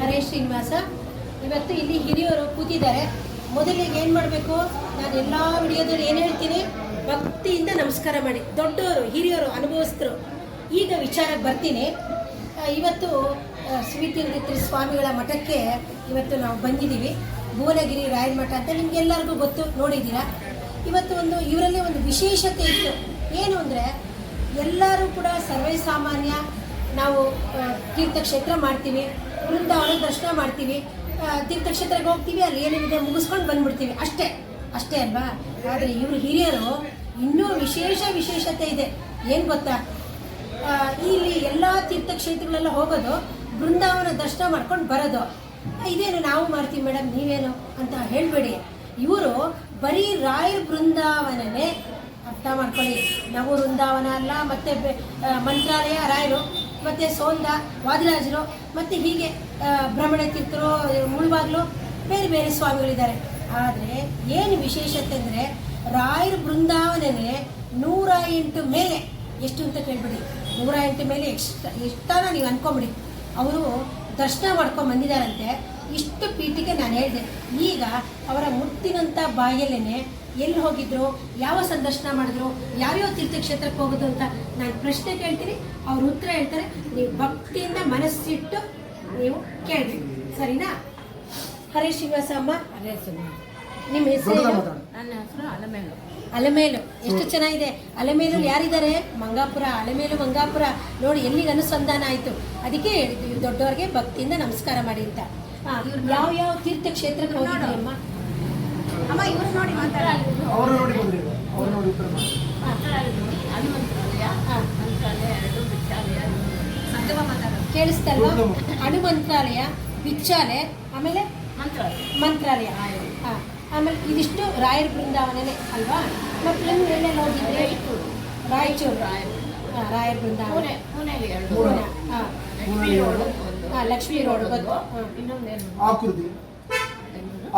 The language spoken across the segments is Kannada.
ಹರೇ ಶ್ರೀನಿವಾಸ, ಇವತ್ತು ಇಲ್ಲಿ ಹಿರಿಯರು ಕೂತಿದ್ದಾರೆ. ಮೊದಲಿಗೆ ಏನು ಮಾಡಬೇಕು? ನಾನು ಎಲ್ಲ ವಿಡಿಯೋದಲ್ಲಿ ಏನು ಹೇಳ್ತೀನಿ? ಭಕ್ತಿಯಿಂದ ನಮಸ್ಕಾರ ಮಾಡಿ. ದೊಡ್ಡವರು, ಹಿರಿಯರು ಅನುಭವಿಸ್ತರು ಈಗ ವಿಚಾರಕ್ಕೆ ಬರ್ತೀನಿ. ಇವತ್ತು ಶ್ರೀತೀರ್ಥಿ ಸ್ವಾಮಿಗಳ ಮಠಕ್ಕೆ ಇವತ್ತು ನಾವು ಬಂದಿದ್ದೀವಿ. ಭುವನಗಿರಿ ರಾಯನ ಮಠ ಅಂತ ನಿಮ್ಗೆಲ್ಲರಿಗೂ ಗೊತ್ತು, ನೋಡಿದ್ದೀರಾ? ಇವತ್ತು ಒಂದು, ಇವರಲ್ಲೇ ಒಂದು ವಿಶೇಷತೆ ಇತ್ತು. ಏನು ಅಂದರೆ, ಎಲ್ಲರೂ ಕೂಡ ಸರ್ವೇ ಸಾಮಾನ್ಯ ನಾವು ತೀರ್ಥಕ್ಷೇತ್ರ ಮಾಡ್ತೀವಿ. ಬೃಂದಾವನ ದರ್ಶನ ಮಾಡ್ತೀವಿ. ತೀರ್ಥಕ್ಷೇತ್ರಕ್ಕೆ ಹೋಗ್ತೀವಿ, ಅಲ್ಲಿ ಏನೇನಿದೆ ಮುಗಿಸ್ಕೊಂಡು ಬಂದ್ಬಿಡ್ತೀವಿ. ಅಷ್ಟೇ ಅಷ್ಟೇ ಅಲ್ವಾ? ಆದರೆ ಇವರು ಹಿರಿಯರು ಇನ್ನೂ ವಿಶೇಷ ವಿಶೇಷತೆ ಇದೆ. ಏನು ಗೊತ್ತಾ? ಇಲ್ಲಿ ಎಲ್ಲ ತೀರ್ಥಕ್ಷೇತ್ರಗಳೆಲ್ಲ ಹೋಗೋದು ಬೃಂದಾವನ ದರ್ಶನ ಮಾಡ್ಕೊಂಡು ಬರೋದು. ಇದೇನು ನಾವು ಮಾಡ್ತೀವಿ ಮೇಡಮ್, ನೀವೇನು ಅಂತ ಹೇಳಬೇಡಿ. ಇವರು ಬರೀ ರಾಯರ ಬೃಂದಾವನನೇ ಅರ್ಥ ಮಾಡ್ಕೊಳ್ಳಿ. ನಾವು ವೃಂದಾವನ ಅಲ್ಲ, ಮತ್ತೆ ಮಂತ್ರಾಲಯ, ರಾಯರು. ಮತ್ತೆ ಸೋಂದ, ವಾದಿರಾಜರು, ಮತ್ತೆ ಹೀಗೆ ಬ್ರಾಹ್ಮಣ ತೀರ್ಥರು, ಮುಳುಬಾಗ್ಲು, ಬೇರೆ ಬೇರೆ ಸ್ವಾಮಿಗಳಿದ್ದಾರೆ. ಆದರೆ ಏನು ವಿಶೇಷತೆ ಅಂದರೆ ರಾಯರ ಬೃಂದಾವನನೇ ನೂರ ಎಂಟು ಮೇಲೆ. ಎಷ್ಟು ಅಂತ ಕೇಳ್ಬಿಡಿ. ನೂರ ಎಂಟು ಮೇಲೆ ಎಷ್ಟ ಎಷ್ಟಾನ ನೀವು ಅನ್ಕೊಂಬಿಡಿ. ಅವರು ದರ್ಶನ ಮಾಡ್ಕೊಂಡು ಬಂದಿದ್ದಾರಂತೆ. ಇಷ್ಟು ಪೀಠಿಗೆ ನಾನು ಹೇಳಿದೆ. ಈಗ ಅವರ ಮುತ್ತಿನಂಥ ಬಾಯಲ್ಲೇನೆ ಎಲ್ಲಿ ಹೋಗಿದ್ರು ಯಾವ ಸಂದರ್ಶನ ಮಾಡಿದ್ರು ಯಾವ್ಯಾವ ತೀರ್ಥಕ್ಷೇತ್ರಕ್ಕೆ ಹೋಗೋದು ಅಂತ ನಾನು ಪ್ರಶ್ನೆ ಕೇಳ್ತೀನಿ. ಅವ್ರ ಉತ್ತರ ಹೇಳ್ತಾರೆ. ನೀವು ಭಕ್ತಿಯಿಂದ ಮನಸ್ಸಿಟ್ಟು ನೀವು ಕೇಳ್ರಿ. ಸರಿನಾ? ಹರೇ ಶ್ರೀನಿವಾಸ. ಅಮ್ಮ ನಿಮ್ಮ ಹೆಸರು ನನ್ನ ಹೆಸರು ಅಲಮೇಲು. ಅಲೆಮೇಲು. ಎಷ್ಟು ಚೆನ್ನಾಗಿದೆ. ಅಲೆಮೇಲು ಯಾರಿದ್ದಾರೆ? ಮಂಗಾಪುರ ಅಲೆಮೇಲು ಮಂಗಾಪುರ. ನೋಡಿ ಎಲ್ಲಿಗೆ ಅನುಸಂಧಾನ ಆಯಿತು. ಅದಕ್ಕೆ ಹೇಳಿದ್ದು ಇವ್ರು ದೊಡ್ಡವ್ರಿಗೆ ಭಕ್ತಿಯಿಂದ ನಮಸ್ಕಾರ ಮಾಡಿ ಅಂತ. ಯಾವ ಯಾವ ತೀರ್ಥಕ್ಷೇತ್ರಕ್ಕೆ ಹೋಗಿದ್ದೀವಿ ಅಮ್ಮ ಅಮ್ಮ ಇವ್ರು ನೋಡಿ ಮಾತಾಡ ಅವರು ನೋಡಿ ಬಂದ್ರಿ. ಅವ್ರು ನೋಡಿ ಉತ್ತರ. ಮಂತ್ರಾಲಯ ಕೇಳಿಸ್ತಲ್ವಾ? ಹನುಮಂತ್ರಾಲಯ ಬಿಚ್ಚಾಲೆ ಆಮೇಲೆ ಮಂತ್ರಾಲಯ. ಮಂತ್ರಾಲಯ. ಹಾ. ಆಮೇಲೆ ಇದಿಷ್ಟು ರಾಯರ ಬೃಂದಾವನನೇ ಅಲ್ವಾ? ಮತ್ತೆ ಇನ್ನು ನೋಡಿದ್ರೆ ಹೋಗಿದ್ರಿ ರಾಯಚೂರು. ಹಾ, ರಾಯರ ಬೃಂದಾವನ. ಹಾ. ಲಕ್ಷ್ಮೀ ರೋಡ್ ಒಂದು ಹಾ, ಲಕ್ಷ್ಮೀ ರೋಡ್ ಗೊತ್ತು. ಹಾ. ಇನ್ನೊಂದೇನು? ಆಕೃತಿ.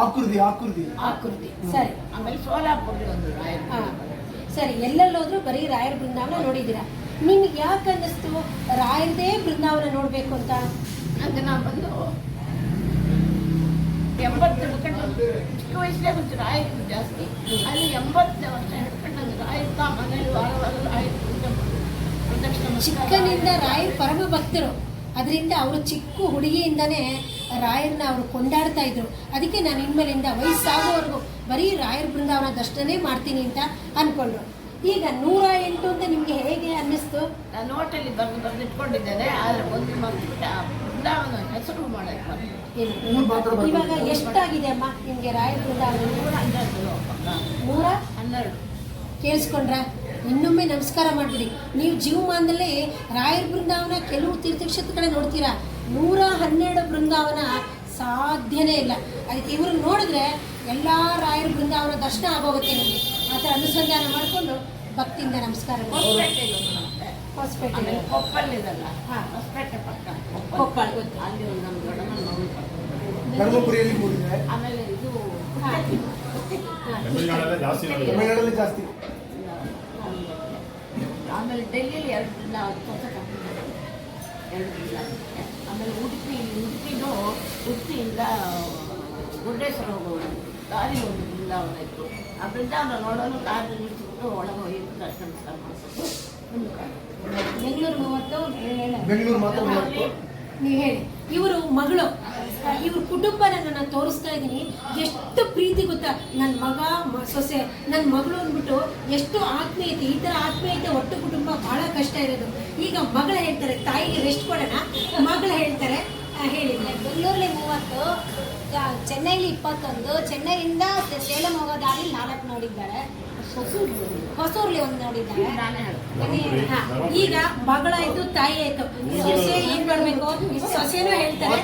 ಆಕೃತಿ ಆಕೃತಿ. ಆಕೃತಿ. ಸರಿ. ಆಮೇಲೆ ಸೋಲಾಪುರ ಒಂದು ರಾಯರ. ಸರಿ ಎಲ್ಲೆಲ್ಲೋದ್ರೂ ಬರೀ ರಾಯರ ಬೃಂದಾವನ ನೋಡಿದ್ದೀರಾ? ನಿಮ್ಗೆ ಯಾಕೆ ಅನ್ನಿಸ್ತು? ರಾಯರದೇ ಬೃಂದಾವನ ನೋಡಬೇಕು ಅಂತ? ಅಂತ ನಾನು ಬಂದು ಎಂಬತ್ತು ಹಿಡ್ಕೊಂಡು ಚಿಕ್ಕ ವಯಸ್ಸೇ ಬಂತು ರಾಯರು ಜಾಸ್ತಿ. ಅಲ್ಲಿ ಎಂಬತ್ತು ವರ್ಷ ಹಿಡ್ಕೊಂಡು ಅದು ರಾಯರು ತಾ ಮನೇಲಿ ವಾರ ವಾರ ರಾಯರು. ಚಿಕ್ಕನಿಂದ ರಾಯರ್ ಪರಮ ಭಕ್ತರು ಅದರಿಂದ ಅವರು ಚಿಕ್ಕ ಹುಡುಗಿಯಿಂದನೇ ರಾಯರನ್ನ ಅವರು ಕೊಂಡಾಡ್ತಾ ಇದ್ರು. ಅದಕ್ಕೆ ನಾನು ಇನ್ಮೇಲಿಂದ ವಯಸ್ಸಾಗೋವರೆಗೂ ಬರೀ ರಾಯರ ಬೃಂದಾವನ ದರ್ಶನನೇ ಮಾಡ್ತೀನಿ ಅಂತ ಅನ್ಕೊಂಡ್ರು. ಈಗ ನೂರ ಎಂಟು ಅಂತ ನಿಮಗೆ ಹೇಗೆ ಅನ್ನಿಸ್ತು? ನಾನು ನೋಟಲ್ಲಿ ಬರೆದು ಬರೆದು ಇಟ್ಕೊಂಡಿದ್ದೇನೆ ಆದರೆ ಒಂದು ಬೃಂದಾವನ ಹೆಸರು ಬರ್ಬೋದು. ಇವಾಗ ಎಷ್ಟಾಗಿದೆ ಅಮ್ಮ ನಿಮಗೆ ರಾಯರ ಬೃಂದಾವನ? ನೂರ ಹನ್ನೆರಡು. ನೂರ ಹನ್ನೆರಡು. ಕೇಳಿಸ್ಕೊಂಡ್ರ? ಇನ್ನೊಮ್ಮೆ ನಮಸ್ಕಾರ ಮಾಡಿಬಿಡಿ. ನೀವು ಜೀವಮಾನದಲ್ಲಿ ರಾಯರ ಬೃಂದಾವನ ಕೆಲವು ತೀರ್ಥಕ್ಷೇತ್ರ ಕಡೆ ನೋಡ್ತೀರಾ? ನೂರ ಹನ್ನೆರಡು ಬೃಂದಾವನ ಸಾಧ್ಯನೇ ಇಲ್ಲ. ಅದಕ್ಕೆ ಇವರು ನೋಡಿದ್ರೆ ಎಲ್ಲ ರಾಯರ ಬೃಂದಾವನ ದರ್ಶನ ಆಗೋಗುತ್ತೆ ನಿಮಗೆ. ಆ ಥರ ಅನುಸಂಧಾನ ಮಾಡಿಕೊಂಡು ಭಕ್ತಿಯಿಂದ ನಮಸ್ಕಾರ ಹೊಸಪೇಟೆ ಹಾಂ. ಹೊಸಪೇಟೆ ಪಕ್ಕ. ಗೊತ್ತು. ಅಲ್ಲಿ ಒಂದು ನಮ್ಮ ದೊಡ್ಡಮ್ಮನ ಮಗಳು ಪಕ್ಕ. ಧರ್ಮಪುರಿಯಲ್ಲಿ ಮೂಡಿದೆ ಆಮೇಲೆ ಇದು ಹಾ. ತಮಿಳ್ನಾಡಲ್ಲೇ ಜಾಸ್ತಿ ಆಮೇಲೆ ಡೆಲ್ಲಿಯಲ್ಲಿ ಎರಡು ಜಿಲ್ಲಾ ಆಮೇಲೆ ಉಡುಪಿ ಉಡುಪಿನೂ ಉಡುಪಿಯಿಂದ ಹೋಗೋದು ದಾರಿ ಒಂದು ಬೃಂದಾವನ ಇತ್ತು ಆ ಬೃಂದಾವನ ನೋಡೋನು ಕಾರಲ್ಲಿ ನಿಲ್ಸ್ಬಿಟ್ಟು ಒಳಗೆ ಹೋಗಿ ದರ್ಶನ ಬೆಂಗಳೂರು ನೀವು ಹೇಳಿ. ಇವರು ಮಗಳು ಇವ್ರ ಕುಟುಂಬ ನಾನು ತೋರಿಸ್ತಾ ಇದ್ದೀನಿ. ಎಷ್ಟು ಪ್ರೀತಿ ನನ್ನ ಮಗ ಸೊಸೆ ನನ್ನ ಮಗಳು ಅಂದ್ಬಿಟ್ಟು ಎಷ್ಟು ಆತ್ಮೀಯತೆ, ಈ ಥರ ಆತ್ಮೀಯತೆ ಒಟ್ಟು ಕುಟುಂಬ ಬಹಳ ಕಷ್ಟ ಇರೋದು. ಈಗ ಮಗಳು ಹೇಳ್ತಾರೆ, ತಾಯಿಗೆ ರೆಸ್ಟ್ ಕೊಡೋಣ. ಮಗಳು ಹೇಳ್ತಾರೆ ಹೇಳಿ. ಬೆಂಗಳೂರಲ್ಲಿ ಮೂವತ್ತು ಚೆನ್ನೈಲಿ ಇಪ್ಪತ್ತೊಂದು, ಚೆನ್ನೈಯಿಂದ ಸೇಲಂ ಹೋಗೋ ದಾರಿ ನಾಲ್ಕು ನೋಡಿದ್ದಾರೆ. ಹೊಸೂರ್ಲಿ ಒಂದು ನೋಡಿದ್ದಾರೆ ಈಗ ಮಗಳ ಆಯ್ತು ಹಾ, ಈಗ ಮಗಳಾಯ್ತು ತಾಯಿ ಆಯ್ತು. ಸೊಸೆ ಏನ್ ಮಾಡ್ಬೇಕು? ಸೊಸೆನೂ ಹೇಳ್ತಾರೆ?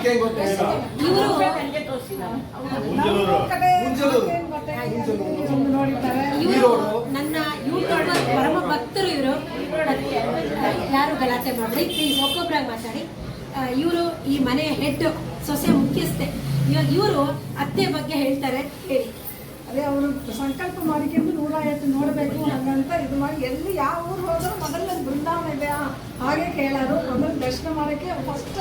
ಇವರು ಇವರು. ನನ್ನ ಯೂಟ್ಯೂಬ್ ಪರಮ ಭಕ್ತರು ಇವರು. ಯಾರು ಗಲಾಟೆ ಮಾಡಿ ಪ್ಲೀಸ್ ಒಬ್ಬೊಬ್ಬರಾಗಿ ಮಾತಾಡಿ. ಇವರು ಈ ಮನೆ ಹೆಡ್ ಸೊಸೆ ಮುಖ್ಯಸ್ಥೆ. ಇವಾಗ ಇವರು ಅತ್ತೆ ಬಗ್ಗೆ ಹೇಳ್ತಾರೆ. ಹೇಳಿ. ಅದೇ ಅವರು ಸಂಕಲ್ಪ ಮಾಡಿಕೊಂಡು ನೂರ ಐವತ್ತು ನೋಡಬೇಕು ಹಂಗಂತ ಇದು ಮಾಡಿ ಎಲ್ಲಿ ಯಾವ ಊರು ಹೋದರೂ ಮೊದಲನೇ ಬೃಂದಾವನ ಇದೆ. ಹಾಗೆ ಕೇಳೋರು ಮೊದಲು ದರ್ಶನ ಮಾಡೋಕ್ಕೆ ಫಸ್ಟ್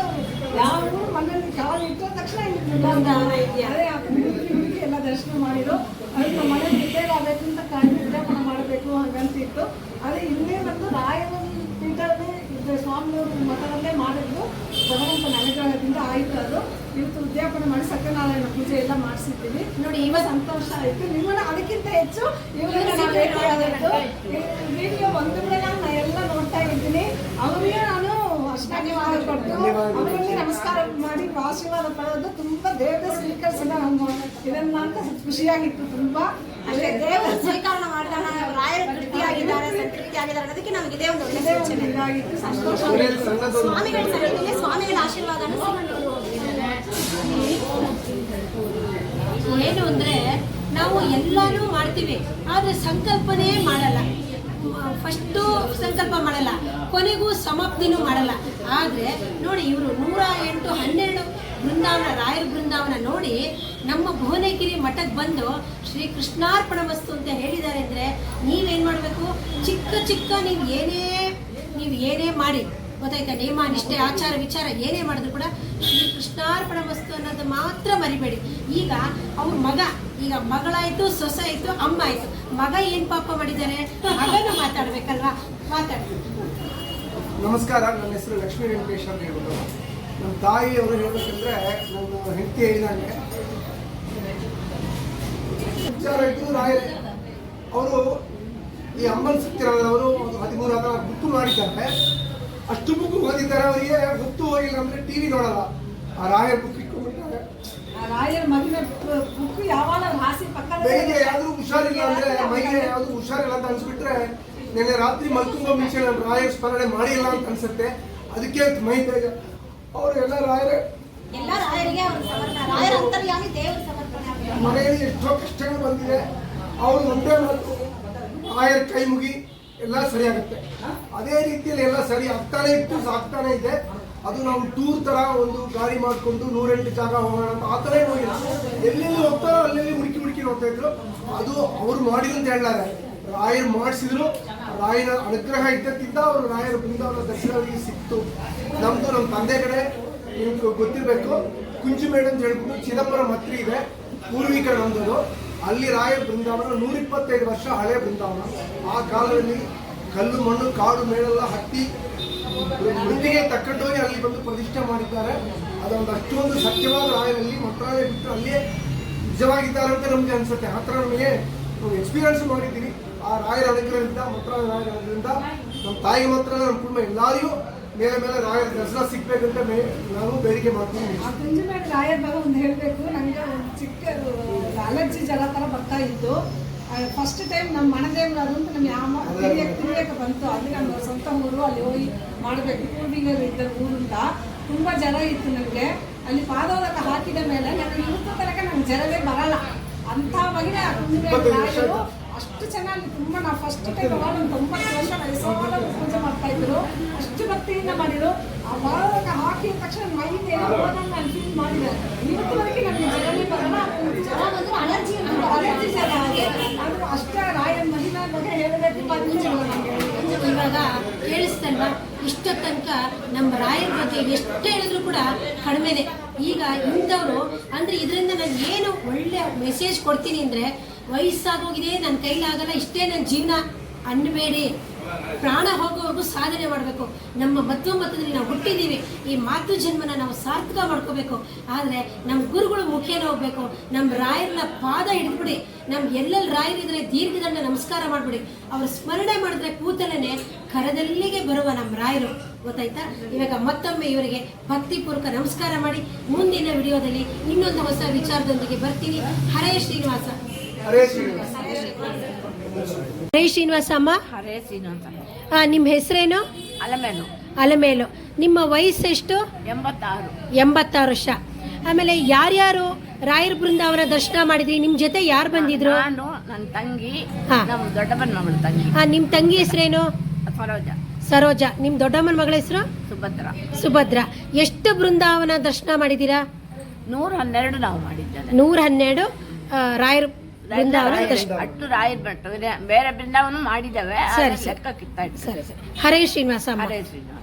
ಯಾವ ಊರು ಮನೇಲಿ ಕಾಲು ಇಟ್ಟ ತಕ್ಷಣ ಇಲ್ಲಿ ಬೃಂದಾವನ ಅದೇ ಆ ಹುಡುಕಿ ಹುಡುಕಿ ಎಲ್ಲ ದರ್ಶನ ಮಾಡಿದ್ರು. ಅದಕ್ಕೆ ಮನೆ ನಿದ್ದೆ ಆಗಬೇಕು ಅಂತ ಉದ್ಯಾಪನ ಮಾಡಬೇಕು ಹಂಗಂತಿತ್ತು ಅದೇ ಇಲ್ಲೇ ಬಂದು ರಾಯರ ಪೀಠದಲ್ಲಿ ಸ್ವಾಮಿಯವರು ಮಠದಲ್ಲೇ ಮಾಡಿದ್ರು. ಭಗವಂತನ ಅನುಗ್ರಹದಿಂದ ಆಯಿತು ಅದು. ಇವತ್ತು ಉದ್ಯಾಪನೆ ಮಾಡಿ ಸತ್ಯನಾರಾಯಣ ಪೂಜೆ ಎಲ್ಲ ಮಾಡಿಸಿದ್ದೀವಿ. ನೋಡಿ ಇವ ಸಂತೋಷ ಆಯಿತು. ನಿಮ್ಮನ್ನ ಅದಕ್ಕಿಂತ ಹೆಚ್ಚು ವಿಡಿಯೋ ಒಂದು ಕೂಡ ನಾನು ಎಲ್ಲ ನೋಡ್ತಾ ಇದ್ದೀನಿ. ಅವರಿಗೆ ನಾನು ಅಷ್ಟಾಗಿವಾದ ಕೊಟ್ಟು ಅವರಲ್ಲಿ ನಮಸ್ಕಾರ ಮಾಡಿ ಆಶೀರ್ವಾದ ಪಡೆದು ತುಂಬಾ ದೇವರ ಸ್ವೀಕರಿಸಿದ ನಮ್ಮ ಇದನ್ನ ಅಂತ ಖುಷಿಯಾಗಿತ್ತು ತುಂಬಾ. ಅಂದ್ರೆ ದೇವರ ಸ್ವೀಕಾರ ಮಾಡಿದಾಗ ರಾಯರ ತೃಪ್ತಿಯಾಗಿದ್ದಾರೆ ತೃಪ್ತಿಯಾಗಿದ್ದಾರೆ ಅನ್ನೋದಕ್ಕೆ ನಮ್ಗೆ ಇದೇ ಒಂದು ಒಳ್ಳೆ ಇದೇ ಒಂದು ಸೂಚನೆ ಇದಾಗಿತ್ತು. ಸಂತೋಷ. ಸ್ವಾಮಿಗಳ ಸ್ವಾಮಿಗಳ ಆಶೀರ್ವಾದನ ಏನು ಅಂದರೆ, ನಾವು ಎಲ್ಲಾನು ಮಾಡ್ತೀವಿ, ಆದರೆ ಸಂಕಲ್ಪನೇ ಮಾಡಲ್ಲ. ಫಸ್ಟು ಸಂಕಲ್ಪ ಮಾಡಲ್ಲ, ಕೊನೆಗೂ ಸಮಾಪ್ತಿನೂ ಮಾಡಲ್ಲ. ಆದರೆ, ನೋಡಿ, ಇವರು ನೂರ ಎಂಟು ಹನ್ನೆರಡು ಬೃಂದಾವನ, ರಾಯರ ಬೃಂದಾವನ ನೋಡಿ, ನಮ್ಮ ಭುವನಗಿರಿ ಮಠಕ್ಕೆ ಬಂದು ಶ್ರೀ ಕೃಷ್ಣಾರ್ಪಣ ವಸ್ತು ಅಂತ ಹೇಳಿದ್ದಾರೆ ಅಂದರೆ ನೀವೇನು ಮಾಡಬೇಕು? ಚಿಕ್ಕ ಚಿಕ್ಕ ನೀವು ಏನೇ ನೀವು ಏನೇ ಮಾಡಿ ಗೊತ್ತಾಯ್ತಾ? ನೇಮ ನಿಷ್ಠೆ ಆಚಾರ ವಿಚಾರ ಏನೇ ಮಾಡಿದ್ರು ಕೂಡ ಈ ಕೃಷ್ಣಾರ್ಪಣ ವಸ್ತು ಅನ್ನೋದು ಮಾತ್ರ ಮರಿಬೇಡಿ. ಈಗ ಅವ್ರ ಮಗ, ಈಗ ಮಗಳಾಯ್ತು ಸೊಸೆ ಆಯ್ತು ಅಮ್ಮ ಆಯ್ತು ಮಗ ಏನ್ ಪಾಪ ಮಾಡಿದ್ದಾರೆ? ಮಗನ ಮಾತಾಡ್ಬೇಕಲ್ವಾ? ಮಾತಾಡ್ಬೇಕು ನಮಸ್ಕಾರ, ನನ್ನ ಹೆಸರು ಲಕ್ಷ್ಮೀ ವೆಂಕಟೇಶ್ ಅಂತ ಹೇಳ್ಬೋದು ನಮ್ಮ ತಾಯಿಯವರು ಹೇಳ್ಬೇಕಂದ್ರೆ ನನ್ನ ಹೆಂಡತಿ ಹೇಳಿದಂಗೆ. ವಿಚಾರ ಇದ್ದು ರಾಯರೇ ಅವರು ಈ ಅಂಬಲ್ ಅವರು ಒಂದು ಹದಿಮೂರು ಹದಿನಾರು ಬುಕ್ ಮಾಡಿದ್ದಾರೆ. ಅಷ್ಟು ಬುಕ್ ಓದಿದ್ದಾರೆ ಅವರಿಗೆ ಗೊತ್ತು ಹೋಗಿಲ್ಲ ಅಂದ್ರೆ ಟಿವಿ ನೋಡಲ್ಲ. ಆ ರಾಯರ್ ಬುಕ್ ಇಟ್ಕೊಂಡ್ಬಿಟ್ಟಾರೆ. ಆ ರಾಯರ ಮದುವೆ ಬುಕ್ ಯಾವಾಗ ಹಾಸಿ ಬೆಳಿಗ್ಗೆ ಪಕ್ಕದಲ್ಲಿ ಯಾವ್ದು ಹುಷಾರಿಲ್ಲ ಅಂದ್ರೆ ಮೈಗೆ ಯಾವ್ದು ಹುಷಾರಿಲ್ಲ ಅಂತ ಅನ್ಸ್ಬಿಟ್ರೆ ನೆನ್ನೆ ರಾತ್ರಿ ಮಲ್ಕೊಂಬ ಮುಂಚೆ ನಾನು ರಾಯರ್ ಸ್ಮರಣೆ ಮಾಡಿಲ್ಲ ಅಂತ ಅನ್ಸುತ್ತೆ. ಅದಕ್ಕೆ ಮೈ ಬೇಗ ಅವರೆಲ್ಲ ರಾಯರೇ. ಎಲ್ಲ ರಾಯರಿಗೆ ಅವ್ರ ಸಮರ್ಪಣೆ ರಾಯರ ಅಂತರ್ಯಾಮಿ ದೇವರ ಸಮರ್ಪಣೆ ಆಗ್ಬೇಕು. ಮನೆಯಲ್ಲಿ ಎಷ್ಟೋ ಕಷ್ಟಗಳು ಬಂದಿದೆ. ಅವ್ರು ಒಂದೇ ಮಾತು ರಾಯರ್ ಕೈ ಮುಗಿ ಎಲ್ಲ ಸರಿ ಆಗುತ್ತೆ ಅದೇ ರೀತಿಯಲ್ಲಿ ಎಲ್ಲ ಸರಿ ಆಗ್ತಾನೆ ಇತ್ತು, ಸಾಕ್ತಾನೆ ಇದೆ. ಅದು ನಾವು ಟೂರ್ ತರ ಒಂದು ಗಾಡಿ ಮಾಡ್ಕೊಂಡು ನೂರೆಂಟು ಜಾಗ ಹೋಗೋಣ ಅಂತ ಆ ಥರ ಹೋಗಿಲ್ಲ. ಎಲ್ಲೆಲ್ಲಿ ಹೋಗ್ತಾರೋ ಅಲ್ಲೆಲ್ಲಿ ಹುಡುಕಿ ಹುಡುಕಿ ನೋಡ್ತಾ ಇದ್ರು. ಅದು ಅವ್ರು ಮಾಡಿದ್ರು ಅಂತ ಹೇಳಲಾರೆ. ರಾಯರ್ ಮಾಡಿಸಿದ್ರು. ರಾಯನ ಅನುಗ್ರಹ ಇದ್ದಕ್ಕಿಂತ ಅವರು ರಾಯರ ಬೃಂದಾವನ ದರ್ಶನ ಸಿಕ್ತು. ನಮ್ದು ನಮ್ಮ ತಂದೆ ಕಡೆ ನಿಮ್ಗೆ ಗೊತ್ತಿರಬೇಕು. ಕುಂಚಿಮೇಡು ಅಂತ ಹೇಳ್ಬಿಟ್ಟು ಚಿದಂಬರಂ ಹತ್ರ ಇದೆ. ಪೂರ್ವಿಕ ನಮ್ದು ಅಲ್ಲಿ ರಾಯ ಬೃಂದಾವನ ನೂರಿಪ್ಪತ್ತೈದು ವರ್ಷ ಹಳೆ ಬೃಂದಾವನ. ಆ ಕಾಲದಲ್ಲಿ ಕಲ್ಲು, ಮಣ್ಣು, ಕಾಡು, ಮೇಳೆಲ್ಲ ಹತ್ತಿ ವೃತ್ತಿಗೆ ಹೋಗಿ ಅಲ್ಲಿ ಬಂದು ಪ್ರತಿಷ್ಠೆ ಮಾಡಿದ್ದಾರೆ. ಅದೊಂದು ಅಷ್ಟೊಂದು ಸತ್ಯವಾದ ರಾಯರಲ್ಲಿ ಮಂತ್ರಾಲಯ ಬಿಟ್ಟು ಅಲ್ಲಿಯೇ ನಿಜವಾಗಿದ್ದಾರೆ ಅಂತ ನಮಗೆ ಅನ್ಸುತ್ತೆ. ಆ ಥರ ನಮಗೆ ಎಕ್ಸ್ಪೀರಿಯನ್ಸ್ ಮಾಡಿದ್ದೀನಿ. ಆ ರಾಯರ ಅನುಗ್ರಹದಿಂದ ಮಂತ್ರಾಲಯ ರಾಯರ ನಮ್ಮ ತಾಯಿ ಮಾತ್ರ ನಮ್ಮ ಕುಟುಂಬ ಎಲ್ಲರಿಗೂ ಮೇಲೆ ಮೇಲೆ ರಾಯರ ದರ್ಶನ ಸಿಗ್ಬೇಕಂತ ನಾನು ಬೇಡಿಕೆ ಮಾಡ್ತೀನಿ. ಆ ಕುಂಜಮೇಡ ರಾಯರ ಬಗ್ಗೆ ಒಂದು ಹೇಳಬೇಕು. ನನಗೆ ಒಂದು ಚಿಕ್ಕ ಅಲರ್ಜಿ ಜಲ ಥರ ಬರ್ತಾ ಇತ್ತು. ಫಸ್ಟ್ ಟೈಮ್ ನಮ್ಮ ಮಣದೇವ್ರು ಅದು ಅಂತ ನಮ್ಮ ಯಾವ ತಿರಿಯಕ್ಕೆ ಬಂತು. ಅಲ್ಲಿ ನಮ್ಮ ಸ್ವಂತ ಊರು ಅಲ್ಲಿ ಹೋಗಿ ಮಾಡಬೇಕು. ಪೂರ್ವಿಗರು ಇದ್ದ ಅಂತ. ತುಂಬ ಜನ ಇತ್ತು ನನಗೆ ಅಲ್ಲಿ ಪಾದೋದಕ ಹಾಕಿದ ಮೇಲೆ ನನಗೆ ಇವತ್ತು ತನಕ ನಮ್ಗೆ ಜ್ವರವೇ ಬರಲ್ಲ. ಅಂಥ ಬಗ್ಗೆ ಆ ಕುಂಜಮೇಡ ರಾಯರು ಅಷ್ಟು ಚೆನ್ನಾಗಿ ತುಂಬ ನಾವು ಫಸ್ಟ್ ಟೈಮ್ ಒಂದು ತೊಂಬತ್ತು ವರ್ಷ ವಯಸ್ಸಾದ ಪೂಜೆ ಮಾಡ್ತಾ ಇದ್ರು ಅಷ್ಟು ಭಕ್ತಿಯಿಂದ ಮಾಡಿದ್ರು. ಆ ಬಾಳಕ ಹಾಕಿದ ತಕ್ಷಣ ಮೈಂಡ್ ಏನೋ ಹೋದಂಗೆ ನಾನು ಫೀಲ್ ಮಾಡಿದೆ. ಇವತ್ತುವರೆಗೆ ನನಗೆ ಜ್ವರನೇ ಬರೋಣ ಜನ ಬಂದ್ರು ಅಲರ್ಜಿ ಅಲರ್ಜಿ ಜ್ವರ ಆಗಿ ಅದು ಅಷ್ಟೇ ರಾಯನ ಮಹಿಮಾ ಬಗ್ಗೆ ಹೇಳಬೇಕು ಇವಾಗ ಕೇಳಿಸ್ತಲ್ವಾ? ಇಷ್ಟ ತನಕ ನಮ್ಮ ರಾಯರ ಬಗ್ಗೆ ಎಷ್ಟು ಹೇಳಿದ್ರು ಕೂಡ ಕಡಿಮೆನೆ ಈಗ ಇಂಥವ್ರು ಅಂದ್ರೆ ಇದರಿಂದ ನಾನು ಏನು ಒಳ್ಳೆ ಮೆಸೇಜ್ ಕೊಡ್ತೀನಿ ಅಂದ್ರೆ ವಯಸ್ಸಾಗೋಗಿದೆ ನನ್ನ ಕೈಲಾಗಲ್ಲ ಇಷ್ಟೇ ನನ್ನ ಜೀವನ ಅನ್ನಬೇಡಿ. ಪ್ರಾಣ ಹೋಗೋವರೆಗೂ ಸಾಧನೆ ಮಾಡಬೇಕು. ನಮ್ಮ ಮತ್ತೊಮ್ಮತ್ತದಲ್ಲಿ ನಾವು ಹುಟ್ಟಿದ್ದೀವಿ. ಈ ಮಾತೃ ಜನ್ಮನ ನಾವು ಸಾರ್ಥಕ ಮಾಡ್ಕೋಬೇಕು. ಆದರೆ ನಮ್ಮ ಗುರುಗಳು ಮುಖೇನ ಹೋಗ್ಬೇಕು. ನಮ್ಮ ರಾಯರನ್ನ ಪಾದ ಹಿಡಿದ್ಬಿಡಿ. ನಮ್ಗೆ ಎಲ್ಲೆಲ್ಲಿ ರಾಯರಿದ್ರೆ ದೀರ್ಘದಂಡ ನಮಸ್ಕಾರ ಮಾಡಿಬಿಡಿ. ಅವ್ರ ಸ್ಮರಣೆ ಮಾಡಿದ್ರೆ ಕೂತಲೇ ಕರದಲ್ಲಿಗೆ ಬರುವ ನಮ್ಮ ರಾಯರು. ಗೊತ್ತಾಯ್ತಾ? ಇವಾಗ ಮತ್ತೊಮ್ಮೆ ಇವರಿಗೆ ಭಕ್ತಿಪೂರ್ವಕ ನಮಸ್ಕಾರ ಮಾಡಿ. ಮುಂದಿನ ವಿಡಿಯೋದಲ್ಲಿ ಇನ್ನೊಂದು ಹೊಸ ವಿಚಾರದೊಂದಿಗೆ ಬರ್ತೀನಿ. ಹರೇ ಶ್ರೀನಿವಾಸ. ಹರೇ ಶ್ರೀನಿವಾಸ. ಹರೇ ಶ್ರೀನಿವಾಸ ಅಮ್ಮ. ಹರೇ ಸೀನು ನಿಮ್ಮ ಹೆಸರೇನು? ಅಲಮೇಲು ಅಲಮೇಲು. ನಿಮ್ಮ ವಯಸ್ಸು ಎಷ್ಟು? ಎಂಬತ್ತಾರು. ಎಂಬತ್ತಾರು ವರ್ಷ. ಆಮೇಲೆ ಯಾರ್ಯಾರು ರಾಯರ್ ಬೃಂದಾವನ ದರ್ಶನ ಮಾಡಿದ್ರಿ? ನಿಮ್ಮ ಜೊತೆ ಯಾರು ಬಂದಿದ್ರು? ನಾನು ನನ್ನ ತಂಗಿ ಹಾ. ನಮ್ಮ ದೊಡ್ಡಪ್ಪನ ಮಗಳು ತಂಗಿ. ಆ, ನಿಮ್ಮ ತಂಗಿ ಹೆಸರೇನು? ಸರೋಜ. ಸರೋಜ. ನಿಮ್ಮ ದೊಡ್ಡಮ್ಮನ ಮಗಳ ಹೆಸರು? ಸುಭದ್ರ. ಸುಭದ್ರ. ಎಷ್ಟು ಬೃಂದಾವನ ದರ್ಶನ ಮಾಡಿದ್ದೀರಾ? ನೂರ ಹನ್ನೆರಡು ನಾವು ಮಾಡಿದ್ದೇವೆ ನೂರ ಹನ್ನೆರಡು ರಾಯರ ಬೃಂದಾವನ ರಾಯರ್- ದರ್ಶನ ಅಟ್ಟು ರಾಯರ್ ಭಟ್ ಬೇರೆ ಬೃಂದಾವನ ಮಾಡಿದ್ದಾವೆ ಸರಿ, ಸರಿ. ಲೆಕ್ಕ ಸರಿ ಸರಿ. ಹರೇ ಶ್ರೀನಿವಾಸ ಹರೇ ಶ್ರೀನಿವಾಸ.